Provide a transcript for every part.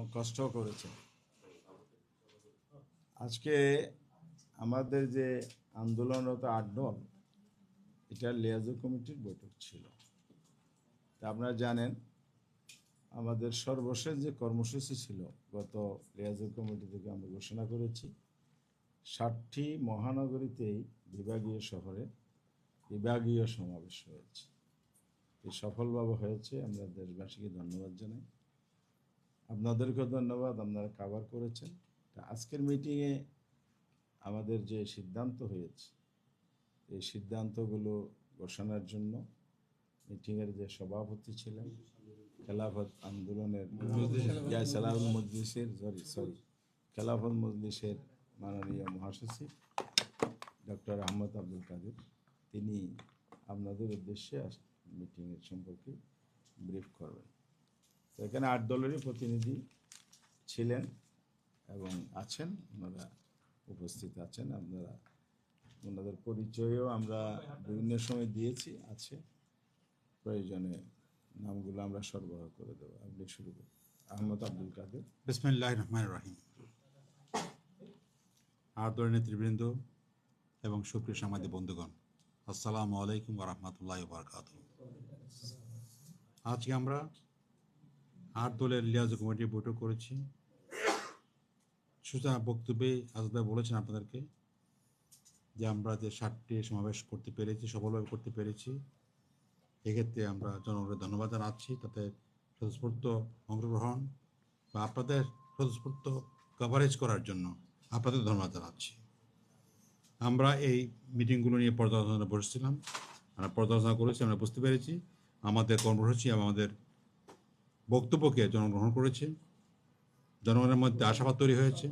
এবং কষ্টও করেছেন আজকে আমাদের যে আন্দোলনরত আট দল, এটা লিয়াজু কমিটির বৈঠক ছিল। তা আপনারা জানেন, আমাদের সর্বশেষ যে কর্মসূচি ছিল, গত লিয়াজু কমিটি থেকে আমরা ঘোষণা করেছি, ষাটটি মহানগরীতেই বিভাগীয় শহরে বিভাগীয় সমাবেশ হয়েছে। এই সফলভাবে হয়েছে, আমরা দেশবাসীকে ধন্যবাদ জানাই। আপনাদেরকেও ধন্যবাদ, আপনারা কাভার করেছেন। তা আজকের মিটিংয়ে আমাদের যে সিদ্ধান্ত হয়েছে, এই সিদ্ধান্তগুলো ঘোষণার জন্য মিটিংয়ের যে সভাপতি ছিলেন, খেলাফত আন্দোলনের মজলিসের সরি সরি খেলাফত মজলিসের মাননীয় মহাসচিব ডক্টর আহমদ আব্দুল কাদের। তিনি আপনাদের উদ্দেশ্যে মিটিংয়ের সম্পর্কে ব্রিফ করবেন। এখানে আট দলেরই প্রতিনিধি ছিলেন এবং আছেন, ওনারা উপস্থিত আছেন, আপনারা, ওনাদের পরিচয়ও আমরা বিভিন্ন সময় দিয়েছি, আছে। প্রয়োজনে নামগুলো আমরা সরবরাহ করে দেবো। আপনি শুরু করুন। আহমদ আব্দুল কাদের। বিসমিল্লাহ রহমান রাহিম। আদরের নেতৃবৃন্দ এবং সুপ্রিয় সাংবাদিক বন্ধুগণ, আসসালামু আলাইকুম রহমতুল্লাহ বারকাত আজকে আমরা আট দলের লিয়াজ কমিটি বৈঠক করেছি। সুতরাং বক্তব্যে আজাদ বলেছেন আপনাদেরকে যে আমরা যে ষাটটি সমাবেশ করতে পেরেছি, সফলভাবে করতে পেরেছি, এক্ষেত্রে আমরা জনগণের ধন্যবাদ জানাচ্ছি। তাতে স্বতঃস্ফূর্ত অংশগ্রহণ বা আপনাদের স্বতঃস্ফূর্ত কভারেজ করার জন্য আপনাদের ধন্যবাদ জানাচ্ছি। আমরা এই মিটিংগুলো নিয়ে পর্যালোচনা বসেছিলাম। আমরা পর্যালোচনা করেছি, আমরা বুঝতে পেরেছি। আমাদের কর্মসূচি এবং আমাদের বক্তব্যকে জনগণ গ্রহণ করেছে? জনগণের মধ্যে আশাবাদ তৈরি হয়েছে?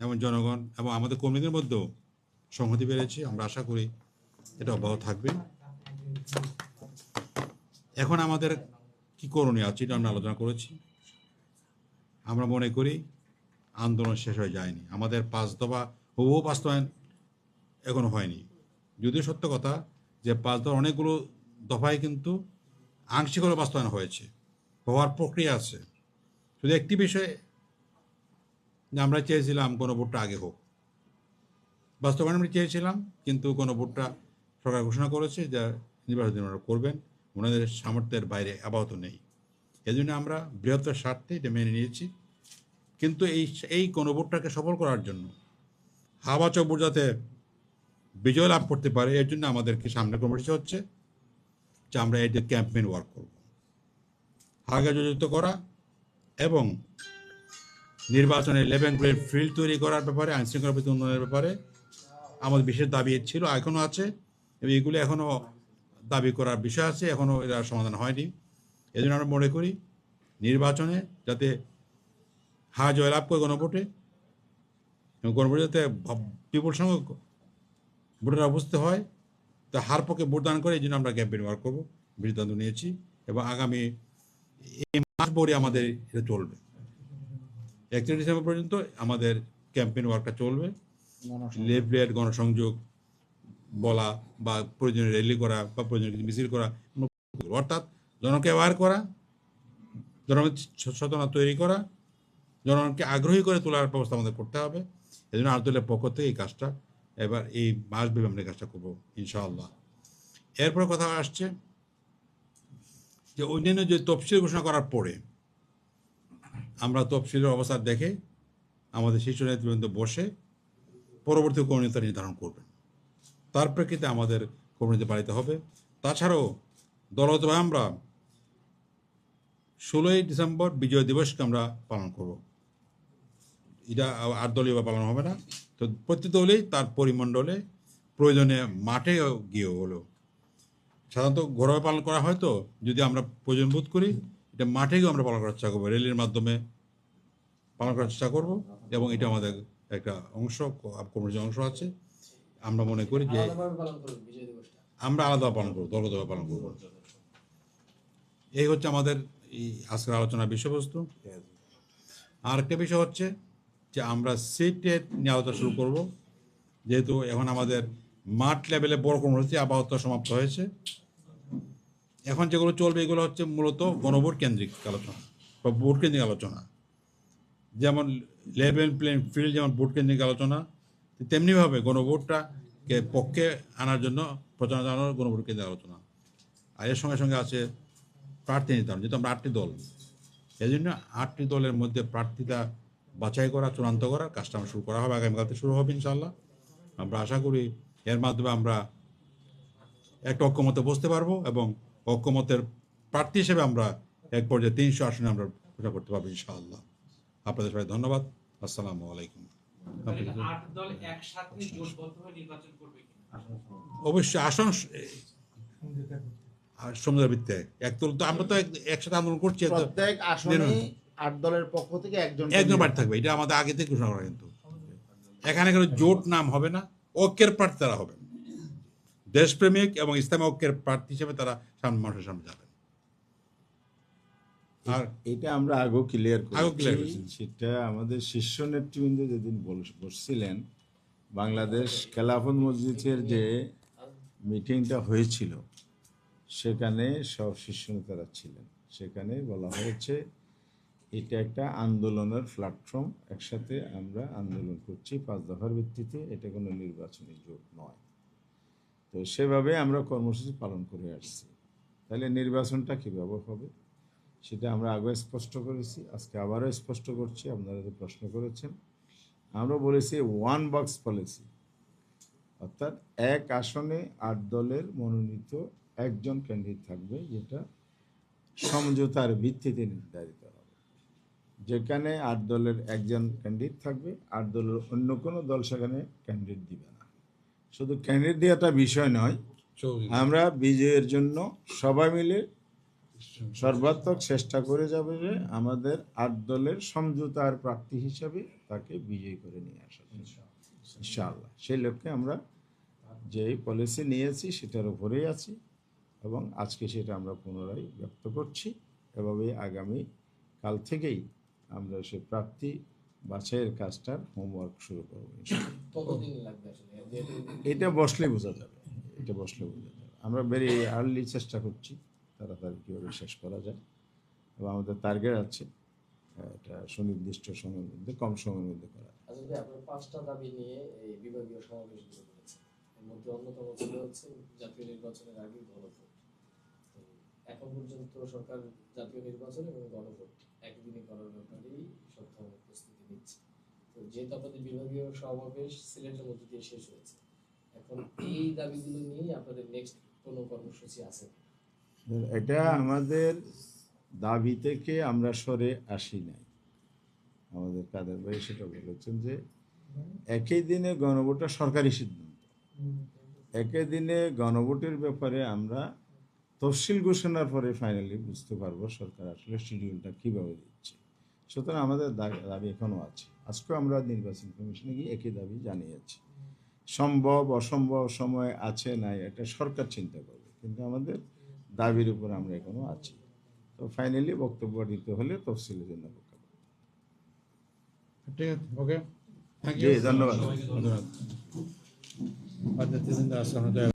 এবং জনগণ এবং আমাদের কর্মীদের মধ্যেও সংহতি বেড়েছে, আমরা আশা করি এটা অব্যাহত থাকবে। এখন আমাদের কি করণীয় আছে এটা আমরা আলোচনা করেছি। আমরা মনে করি আন্দোলন শেষ হয়ে যায়নি। আমাদের পাঁচ দফা হুবহু বাস্তবায়ন এখনও হয়নি। যদিও সত্য কথা যে পাঁচ দফা অনেকগুলো দফায় কিন্তু আংশিকভাবে বাস্তবায়ন হয়েছে। হওয়ার প্রক্রিয়া আছে। শুধু একটি বিষয়ে আমরা চেয়েছিলাম কোনো ভোটটা আগে হোক। বাস্তবায়ন আমরা চেয়েছিলাম, কিন্তু কোনো ভোটটা সরকার ঘোষণা করেছে যা নির্বাচন করবেন। ওনাদের সামর্থ্যের বাইরে আপাতত নেই। এজন্য আমরা বৃহত্তর স্বার্থে এটা মেনে নিয়েছি। কিন্তু এই এই কোনো গণভোটটাকে সফল করার জন্য হাওয়া চব্বর যাতে বিজয় লাভ করতে পারে, এর জন্য আমাদেরকে সামনে কর্মসূচি হচ্ছে যে আমরা এই যে ক্যাম্পেইন ওয়ার্ক করব। যোজিত করা এবং নির্বাচনে লেভেন গ্রেড ফিল্ড তৈরি করার ব্যাপারে, আইনশৃঙ্খলা প্রতি উন্নয়নের ব্যাপারে আমাদের বিশেষ দাবি ছিল এখনও আছে। এবং এগুলো এখনও দাবি করার বিষয় আছে এখনও এরা সমাধান হয়নি। এই জন্য আমরা মনে করি নির্বাচনে যাতে হা জয়লাভ করে গণভোটে গণভোটে যাতে বিপুল সংখ্যক ভোটাররা উপস্থিত হয়, তা হার পক্ষে ভোটদান করে, এই জন্য আমরা ক্যাম্পেইন ওয়ার্ক করব সিদ্ধান্ত নিয়েছি। এবং আগামী এই মাস ভরে আমাদের এটা চলবে। একত্রিশ ডিসেম্বর পর্যন্ত আমাদের ক্যাম্পেইন ওয়ার্কটা চলবে। লেফলেট গণসংযোগ বলা বা প্রয়োজনীয় র্যালি করা বা প্রয়োজনীয় কিছু মিছিল করা অর্থাৎ জনকে অ্যাওয়ার করা জনগণ সচেতনতা তৈরি করা জনগণকে আগ্রহী করে তোলার ব্যবস্থা আমাদের করতে হবে। এই জন্য আর্দলের পক্ষ থেকে এই কাজটা এবার এই মাসব্যাপী আমরা এই কাজটা করব ইনশাআল্লাহ। এরপরে কথা আসছে যে অন্যান্য যে তফসিল ঘোষণা করার পরে আমরা তফসিলের অবস্থা দেখে আমাদের শীর্ষ নেতৃবৃন্দ বসে পরবর্তী করণীয়তা নির্ধারণ করবেন। তার প্রেক্ষিতে আমাদের কর্মনীতি পালিত হবে। তাছাড়াও দলতভাবে আমরা ষোলোই ডিসেম্বর বিজয় দিবসকে আমরা পালন করব। এটা আট দলীয় পালন হবে না। তো প্রতি দলেই তার পরিমণ্ডলে প্রয়োজনে মাঠে গিয়ে হলো। সাধারণত ঘরোয়া পালন করা হয় তো যদি আমরা প্রয়োজন বোধ করি এটা মাঠে গিয়ে আমরা পালন করার চেষ্টা করব রেলের মাধ্যমে পালন করার চেষ্টা করব এবং এটা আমাদের একটা অংশ কর্মসূচির অংশ আছে। আমরা মনে করি যে আমরা আলাদা পালন করব দলগতভাবে পালন করব। এই হচ্ছে আমাদের এই আজকের আলোচনার বিষয়বস্তু। আর একটা বিষয় হচ্ছে যে আমরা সিটের নিয়ে আলোচনা শুরু করব যেহেতু এখন আমাদের মাঠ লেভেলে বড় কর্মসূচি আপাতত সমাপ্ত হয়েছে। এখন যেগুলো চলবে, এগুলো হচ্ছে মূলত গণভোট কেন্দ্রিক আলোচনা বা ভোট কেন্দ্রিক আলোচনা। যেমন লেভেল প্লেন ফিল্ড, যেমন ভোট কেন্দ্রিক আলোচনা, তেমনিভাবে গণভোটটা পক্ষে আনার জন্য প্রচারণা জানানোর গণভোট কেন্দ্রিক আলোচনা। আর এর সঙ্গে সঙ্গে আছে প্রার্থী নির্ধারণ, যেহেতু আমরা আটটি দল। এই জন্য আটটি দলের মধ্যে প্রার্থীতা বাছাই করা, চূড়ান্ত করা, কাজটা আমরা শুরু করা হবে, আগামীকাল থেকে শুরু হবে ইনশাল্লাহ আমরা আশা করি এর মাধ্যমে আমরা একটা ঐক্যমতে বসতে পারব এবং ঐক্যমতের প্রার্থী হিসেবে আমরা এক পর্যায়ে তিনশো আসনে আমরা প্রচার করতে পারব ইনশাআল্লাহ। আপনাদের সবাই ধন্যবাদ। আসসালামু আলাইকুম। তাহলে আট দল একসাথে জোটবদ্ধ হয়ে নির্বাচন করবে কিনা? অবশ্যই আসন আর ভিত্তিতে এক তো আমরা তো একসাথে আন্দোলন করছি প্রত্যেক আসনে আট দলের পক্ষ থেকে একজন একজন থাকবে এটা আমাদের আগে থেকে ঘোষণা করা কিন্তু এখানে কোনো জোট নাম হবে না। ঐক্যের প্রার্থী তারা হবেন দেশপ্রেমিক এবং ইসলামী ঐক্যের প্রার্থী হিসেবে তারা সামনে মানুষের সামনে যাবেন। আর এটা আমরা আগেও ক্লিয়ার করেছি। সেটা আমাদের শীর্ষ নেতৃবৃন্দ যেদিন বসছিলেন বাংলাদেশ খেলাফত মসজিদের যে মিটিংটা হয়েছিল সেখানে সব শীর্ষ নেতারা ছিলেন। সেখানে বলা হয়েছে এটা একটা আন্দোলনের প্ল্যাটফর্ম একসাথে আমরা আন্দোলন করছি পাঁচ দফার ভিত্তিতে, এটা কোনো নির্বাচনী জোট নয়। তো সেভাবে আমরা কর্মসূচি পালন করে আসছি। তাহলে নির্বাচনটা কীভাবে হবে? সেটা আমরা আগে স্পষ্ট করেছি, আজকে আবারও স্পষ্ট করছি, আপনারা যে প্রশ্ন করেছেন। আমরা বলেছি ওয়ান বক্স পলিসি অর্থাৎ এক আসনে আট দলের মনোনীত একজন ক্যান্ডিডেট থাকবে, যেটা সমঝোতার ভিত্তিতে নির্ধারিত হবে যেখানে আট দলের একজন ক্যান্ডিডেট থাকবে আট দলের অন্য কোনো দল সেখানে ক্যান্ডিডেট দিবে না। শুধু ক্যান্ডিডেট দেওয়াটা বিষয় নয় আমরা বিজয়ের জন্য সবাই মিলে সর্বাত্মক চেষ্টা করে যাবে যে আমাদের আট দলের সমঝোতার প্রার্থী হিসাবে তাকে বিজয়ী করে নিয়ে আসা ইনশাআল্লাহ। সেই লক্ষ্যে আমরা যে পলিসি নিয়েছি সেটার উপরেই আছি এবং আজকে সেটা আমরা পুনরায় ব্যক্ত করছি। এভাবে আগামী কাল থেকেই আমরা সে প্রার্থী বাছাইয়ের কাজটার হোমওয়ার্ক শুরু করব এটা বসলে বোঝা যাবে এটা বসলে বোঝা যাবে। আমরা ভেরি আর্লি চেষ্টা করছি তাড়াতাড়ি কীভাবে শেষ করা যায়। এবং আমাদের টার্গেট আছে এটা সুনির্দিষ্ট সময়ের মধ্যে কম সময়ের মধ্যে করা। আচ্ছা, পাঁচটা দাবি নিয়ে এই বিভাগীয় এর মধ্যে অন্যতম ছিল হচ্ছে জাতীয় নির্বাচনের আগে এখন পর্যন্ত সরকার জাতীয় নির্বাচন এবং গণভোট একদিনে করার ব্যাপারেই সক্ষম প্রস্তুতি নিচ্ছে। তো যেহেতু আপনাদের বিভাগীয় সমাবেশ সিলেটের মধ্যে দিয়ে শেষ হয়েছে। এখন এই দাবিগুলো নিয়েই আপনাদের নেক্সট কোনো কর্মসূচি আছে? এটা আমাদের দাবি থেকে আমরা সরে আসি নাই। আমাদের কাদের ভাই সেটা বলেছেন যে একই দিনে গণভোটটা সরকারি সিদ্ধান্ত। একই দিনে গণভোটের ব্যাপারে আমরা তফসিল ঘোষণার পরে ফাইনালি বুঝতে পারব সরকার আসলে শিডিউলটা কীভাবে দিচ্ছে। সুতরাং আমাদের দাবি এখনও আছে। আজকেও আমরা নির্বাচন কমিশনে গিয়ে একই দাবি জানিয়েছি। সম্ভব অসম্ভব সময় আছে নাই এটা সরকার চিন্তা করবে। কিন্তু আমাদের দাবির উপর আমরা এখনও আছি। তো ফাইনালি বক্তব্য দিতে হলে তফসিলের জন্য। ঠিক আছে ওকে? ধন্যবাদ। ধন্যবাদ।